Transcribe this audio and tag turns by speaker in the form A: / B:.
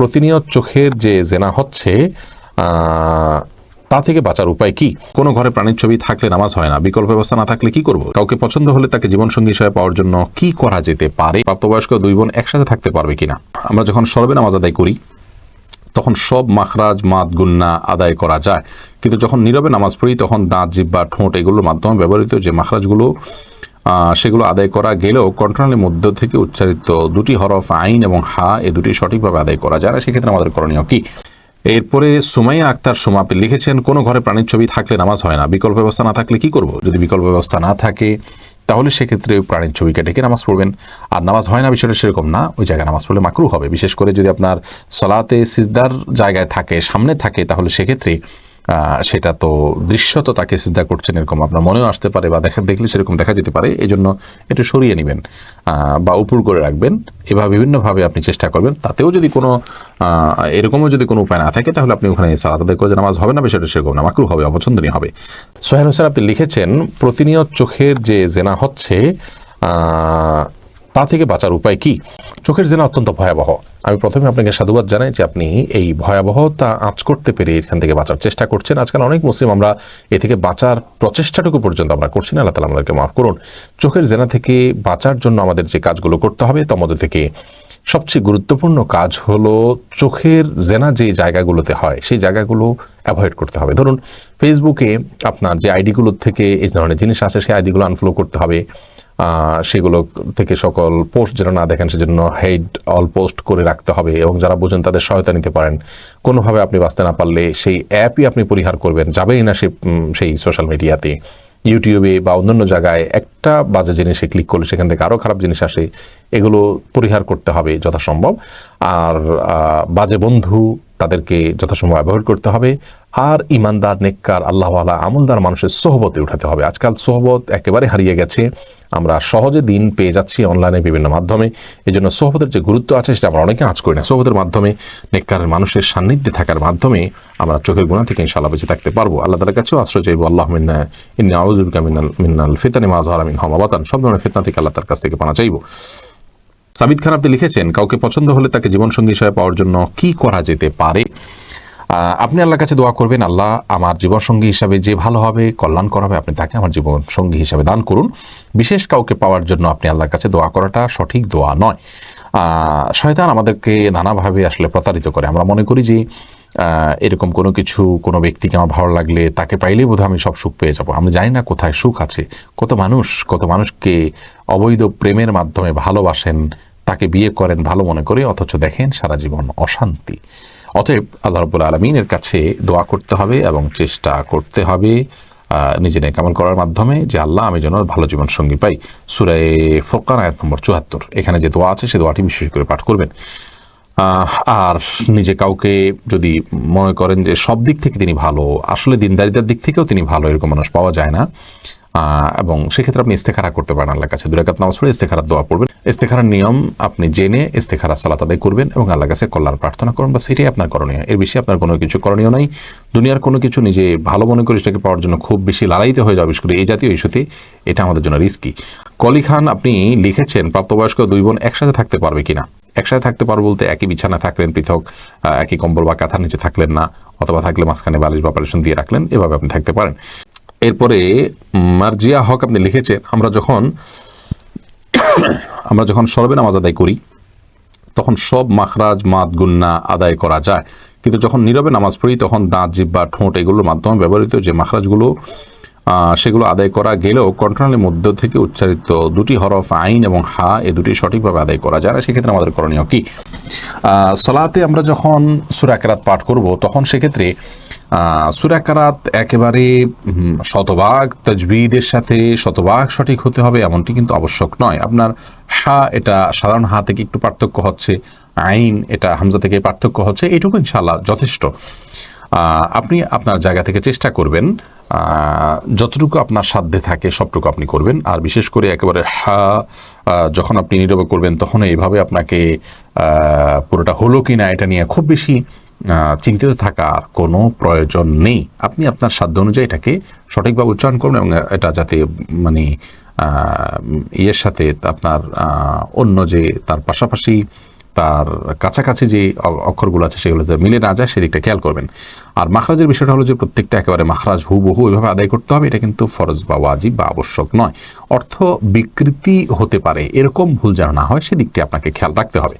A: প্রতিনিয়ত চোখের যে জেনা হচ্ছে তা থেকে বাঁচার উপায় কি? কোনো ঘরে প্রাণীর ছবি থাকলে নামাজ হয় না, বিকল্প ব্যবস্থা না থাকলে কি করব? কাউকে পছন্দ হলে তাকে জীবনসঙ্গী হিসেবে পাওয়ার জন্য কি করা যেতে পারে? প্রাপ্তবয়স্ক দুই বোন একসাথে থাকতে পারবে কিনা? আমরা যখন সর্বে নামাজ আদায় করি, তখন সব মাখরাজ, মাদ, গুন্না আদায় করা যায়। কিন্তু যখন নীরবে নামাজ পড়ি, তখন দাঁত জিব্বা ঠোঁট, এগুলোর মাধ্যমে ব্যবহৃত যে মাখরাজগুলো সেগুলো আদায় করা গেলেও কন্ট্রোলের মধ্য থেকে উচ্চারিত দুটি হরফ আইন এবং হা এ দুটি সঠিকভাবে আদায় করা যায় না। সেক্ষেত্রে আমাদের করণীয় কি? এরপরে সুমাইয়া আক্তার সোমাপি লিখেছেন, কোনো ঘরে প্রাণীর ছবি থাকলে নামাজ হয় না। বিকল্প ব্যবস্থা না থাকলে কি করব? যদি বিকল্প ব্যবস্থা না থাকে, তাহলে সেক্ষেত্রে ওই প্রাণীর ছবিকে ডেকে নামাজ পড়বেন। আর নামাজ হয় না বিষয়টা সেরকম না, ওই জায়গায় নামাজ পড়লে মাকরু হবে। বিশেষ করে যদি আপনার সলাতে সিজদার জায়গায় থাকে, সামনে থাকে, তাহলে সেক্ষেত্রে সেটা তো দৃশ্যত তাকে সিজদা করছেন এরকম আপনার মনেও আসতে পারে বা দেখা, দেখলে সেরকম দেখা যেতে পারে এই জন্য এটা সরিয়ে নেবেন। বা উপর করে রাখবেন এভাবে বিভিন্নভাবে আপনি চেষ্টা করবেন, তাতেও যদি কোনো এরকমও যদি কোনো উপায় না থাকে, তাহলে আপনি ওখানে সালাত করে যে নামাজ হবে না, বিষয়টা সেরকম না মাকরু হবে, অপছন্দনীয় হবে। সোহেল হোসেন, আপনি লিখেছেন, প্রতিনিয়ত চোখের যে জেনা হচ্ছে তা থেকে বাঁচার উপায় কি? চোখের জেনা অত্যন্ত ভয়াবহ। আমি প্রথমে আপনাকে সাধুবাদ জানাই যে আপনি এই ভয়াবহতা আঁচ করতে পেরে এখান থেকে বাঁচার চেষ্টা করছেন। আজকাল অনেক মুসলিম আমরা এ থেকে বাঁচার প্রচেষ্টাটুকু পর্যন্ত আমরা করছি না। আল্লাহ তালা আমাদেরকে মাফ করুন। চোখের জেনা থেকে বাঁচার জন্য আমাদের যে কাজগুলো করতে হবে তার মধ্যে থেকে সবচেয়ে গুরুত্বপূর্ণ কাজ হলো চোখের জেনা যে জায়গাগুলোতে হয়, সেই জায়গাগুলো অ্যাভয়েড করতে হবে। ধরুন ফেসবুকে আপনার যে আইডিগুলোর থেকে এই ধরনের জিনিস আসে, সেই আইডিগুলো আনফলো করতে হবে। সেগুলো থেকে সকল পোস্ট যেন না দেখেন সেজন্য হেড অল পোস্ট করে রাখতে হবে এবং যারা বোঝেন তাদের সহায়তা নিতে পারেন। কোনোভাবে আপনি বাঁচতে না পারলে সেই অ্যাপই আপনি পরিহার করবেন। যাবেই না সে সেই সোশ্যাল মিডিয়াতে ইউটিউবে বা অন্যান্য জায়গায় একটা বাজে জিনিসে ক্লিক করলে সেখান থেকে আরও খারাপ জিনিস আসে। এগুলো পরিহার করতে হবে যথাসম্ভব। আর বাজে বন্ধু তাদেরকে যথাসম্ভব ব্যবহার করতে হবে। আর ইমানদার, নেককার আল্লাহওয়ালা আমলদার মানুষের সোহবতে উঠাতে হবে। আজকাল সোহবত একেবারে হারিয়ে গেছে। আমরা সহজে দিন পেয়ে যাচ্ছি অনলাইনে বিভিন্ন মাধ্যমে। এই জন্য সোহবতের যে গুরুত্ব আছে, সেটা আমরা অনেকে আঁচ করি না। সোহবতের মাধ্যমে, নেককারের মানুষের সান্নিধ্যে থাকার মাধ্যমে আমরা চোখের গুণা থেকে ইনশাল্লাহ বেঁচে থাকতে পারব। আল্লাহ তালার কাছেও আশ্রয় চাইব। আল্লাহ মিন্না, ইন্না আউজুবিকা মিনাল মিনাল ফিতানি মাজহার আমিন হমাবাতান সব ধরনের ফিতনা থেকে আল্লাহ তার কাছ থেকে পানা চাইব। সাবিদ খান আপনি লিখেছেন, কাউকে পছন্দ হলে তাকে জীবনসঙ্গী হিসেবে পাওয়ার জন্য কি করা যেতে পারে? আপনি আল্লাহর কাছে দোয়া করবেন, আল্লাহ আমার জীবনসঙ্গী হিসাবে যে ভালো হবে, কল্যাণ করাবে, আপনি তাকে আমার জীবনসঙ্গী হিসাবে দান করুন। বিশেষ কাউকে পাওয়ার জন্য আপনি আল্লাহর কাছে দোয়া করাটা সঠিক দোয়া নয়। শয়তান আমাদেরকে নানাভাবে আসলে প্রতারিত করে। আমরা মনে করি যে এরকম কোনো কিছু, কোনো ব্যক্তিকে আমার ভালো লাগলে তাকে পাইলেই বোধহয় আমি সব সুখ পেয়ে যাব। আমরা জানি না কোথায় সুখ আছে। কত মানুষ, কত মানুষকে অবৈধ প্রেমের মাধ্যমে ভালোবাসেন তাকে বিয়ে করেন ভালো মনে করে, অথচ দেখেন সারা জীবন অশান্তি। অতএব আল্লাহ রব্বুল আলমিনের কাছে দোয়া করতে হবে এবং চেষ্টা করতে হবে নিজে নেকামল করার মাধ্যমে যে আল্লাহ আমি যেন ভালো জীবন সঙ্গী পাই। সুরায় ফোরকান আয়াত নম্বর চুয়াত্তর। এখানে যে দোয়া আছে, সে দোয়াটি বিশেষ করে পাঠ করবেন। আর নিজে কাউকে যদি মনে করেন যে সব দিক থেকে তিনি ভালো, আসলে দিনদারিতার দিক থেকেও তিনি ভালো, এরকম মানুষ পাওয়া যায় না। এবং সেক্ষেত্রে আপনি ইস্তেখারা করতে পারেন আল্লাহর কাছে। দুরাকাত নামাজ পড়ে ইস্তেখারার দোয়া পড়বেন। ইস্তেখারার নিয়ম আপনি জেনে ইস্তেখারা সালাত আদায় করবেন এবং আল্লাহর কাছে কল্যাণ প্রার্থনা করুন বা সেটাই আপনার করণীয়। এর বেশি আপনার কোনো কিছু করণীয় নাই। দুনিয়ার কোনো কিছু নিজে ভালো মনে করে সেটাকে পাওয়ার জন্য খুব বেশি লড়াইতে হয়ে যাবে, বিশেষ করে এই জাতীয় ইস্যুতে। এটা আমাদের জন্য রিস্কি কলি খান, আপনি লিখেছেন, প্রাপ্তবয়স্ক দুই বোন একসাথে থাকতে পারবে কিনা? একসাথে থাকতে পারব বলতে একই বিছানা থাকলেন পৃথক একই কম্বল বা কাঁথার নিচে থাকলেন না, অথবা থাকলে মাঝখানে বালিশ বা পালিশন দিয়ে রাখলেন, এভাবে আপনি থাকতে পারেন। এরপরে মার্জিয়া হক আপনি লিখেছেন, আমরা যখন আমরা যখন সরবে নামাজ আদায় করি, তখন সব মাখরাজ মাদ গুন্না আদায় করা যায়। কিন্তু যখন নীরবে নামাজ পড়ি, তখন দাঁত জিব্বা ঠোঁট এগুলোর মাধ্যমে ব্যবহৃত যে মাখরাজগুলো সেগুলো আদায় করা গেলেও কন্ট্রোলের মধ্য থেকে উচ্চারিত দুটি হরফ, আইন এবং হা, এ দুটি সঠিকভাবে আদায় করা যায় না। সেক্ষেত্রে আমাদের করণীয় কি? সলাতে আমরা যখন সুরাকেরাত পাঠ করব, তখন সেক্ষেত্রে সুরাকারাত একেবারে শতভাগ তজবিদের সাথে শতভাগ সঠিক হতে হবে এমনটি কিন্তু আবশ্যক নয়। আপনার হা এটা সাধারণ হা থেকে একটু পার্থক্য হচ্ছে, আইন এটা হামজা থেকে পার্থক্য হচ্ছে, এটুকু ইনশাল্লাহ যথেষ্ট। আপনি আপনার জায়গা থেকে চেষ্টা করবেন যতটুকু আপনার সাধ্যে থাকে সবটুকু আপনি করবেন, আর বিশেষ করে একেবারে হা যখন আপনি নীরবে করবেন, তখন এইভাবে আপনাকে পুরোটা হলো কি না এটা নিয়ে খুব বেশি চিন্তিত থাকার কোনো প্রয়োজন নেই। আপনি আপনার সাধ্য অনুযায়ী এটাকে সঠিকভাবে উচ্চারণ করুন এবং এটা যাতে মানে ইয়ের সাথে আপনার অন্য যে তার পাশাপাশি তার কাছাকাছি যে অক্ষরগুলো আছে সেগুলো যাতে মিলে না যায় সেদিকটা খেয়াল করবেন। আর মাখরাজের বিষয়টা হলো যে প্রত্যেকটা একেবারে মাখরাজ হুবহু এভাবে আদায় করতে হবে, এটা কিন্তু ফরজ বা ওয়াজিব বা আবশ্যক নয়। অর্থ বিকৃতি হতে পারে, এরকম ভুল যেন না হয় সেদিকটি আপনাকে খেয়াল রাখতে হবে।